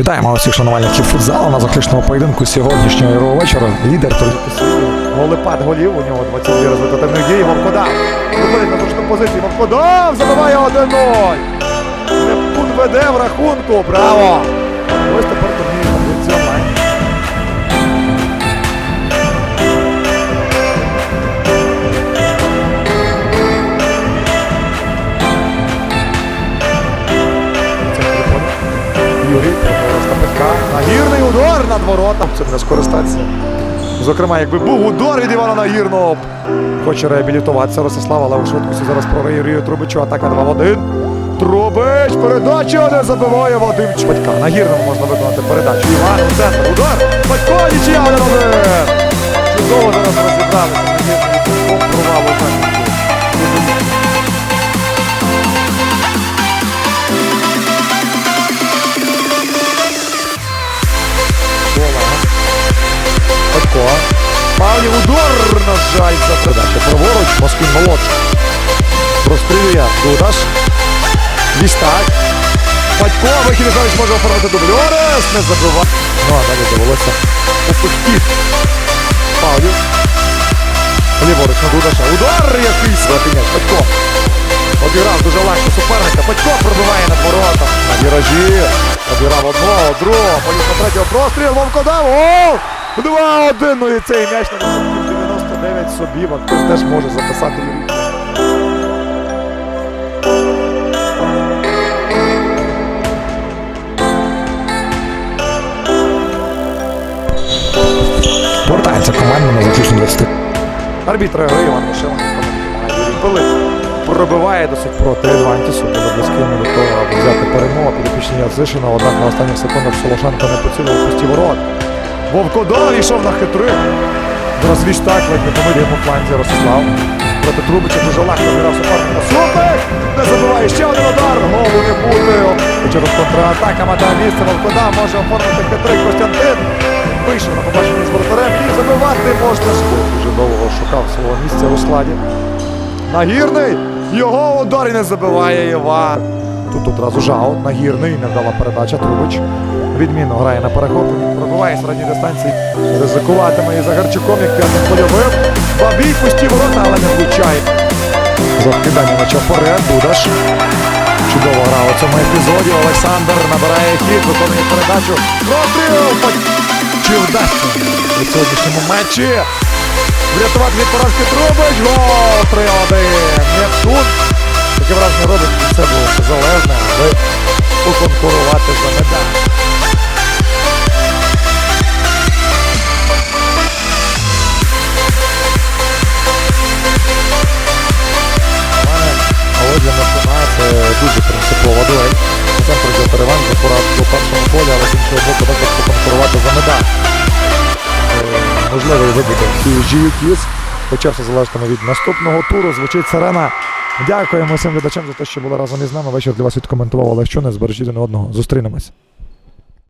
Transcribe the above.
Вітаємо усіх шанувальників футзалу на заключному поєдинку сьогоднішнього ігрового вечора. Лідер. Голепад голів. У нього 22 результативних дій. Вовкода Виходить на зручну позицію. Вовкода забиває 1-0. Нептун веде в рахунку. Браво! Ось тепер над воротом. Цим не скористатися. Зокрема, якби був удар від Івана Нагірного. Хоче реабілітуватися Ростислав, але у швидкості зараз Юрію Трубичу. Атака 2 в 1. Трубич! Передача не забиває Вадим Чпатька. Нагірному можна виконати передачу. Іван у центр. Удар! Батько нічия 1 1 Чудово зараз розібралися. Павлів удар, на жаль, за передача. Праворуч, Москвін молодший. Прострілює Дудаш. Вістак. Батько, вихід зараз може оформити дубльорес. Не забиває. Ну, а далі довелося попекти. Павлів. Ліворуч на Дудаша. Удар який святиняк. Батько. Обіграв дуже легко суперника. Батько пробиває над воротом. На віражі. Обіграв одного, другого. На третього простріл. Вовко дав. Гол! 2-1. Ну і цей м'яч на відсотків 99 собі. Вактир теж може записати Юрій. Повертається команда на заключну 20. Арбітр гри Іван Мишелин, Юрій Пилип. Пробиває досить проти Адвантісу, буде близькими до того, аби взяти перемогу підопічні Яцишина, однак на останніх секундах Солошенко не поцілив пусті ворот. Вовкодав йшов на хитрик. Зараз віштак ледь не помилює по фланзі Ростислав. Проти Трубича дуже легко грав суперника. Супик! Не забиває ще один удар. Голу не буде. Через контратака має місце. Вовкодав може оформити хитрик Костянтин. Вийшов на побачення з воротарем і забивати можна. Скоро дуже довго шукав свого місця у складі. Нагірний! Його удар і не забиває Іван. Тут одразу жаут, нагірний, невдала передача Трубич. Відмінно грає на перехопленні, пробиває з дистанції. Ризикуватиме і Загарчуком, як п'ятим польовим. Бабій пусті ворота, але не влучає. За вкидання м'яча вперед, Дудаш. Чудово грав у цьому епізоді. Олександр набирає хід, виконує передачу. Простріл! Чи вдасться у сьогоднішньому матчі? Врятувати від поразки Трубич. Гол 3-1. Нептун. Таке враження робить від себе залежне, аби поконкурувати за медаль. для Нептуна це дуже принципова дуель. Центр взяв перевагу за поразку першому полі, але з іншого боку також поконкурувати за медаль. Е, Можливий вибуде PSG Kids. Хоча все залежатиме від наступного туру. Звучить сирена. Дякуємо всім глядачам за те, що були разом із нами. Вечір для вас відкоментував що не Збережіть не одного. Зустрінемось.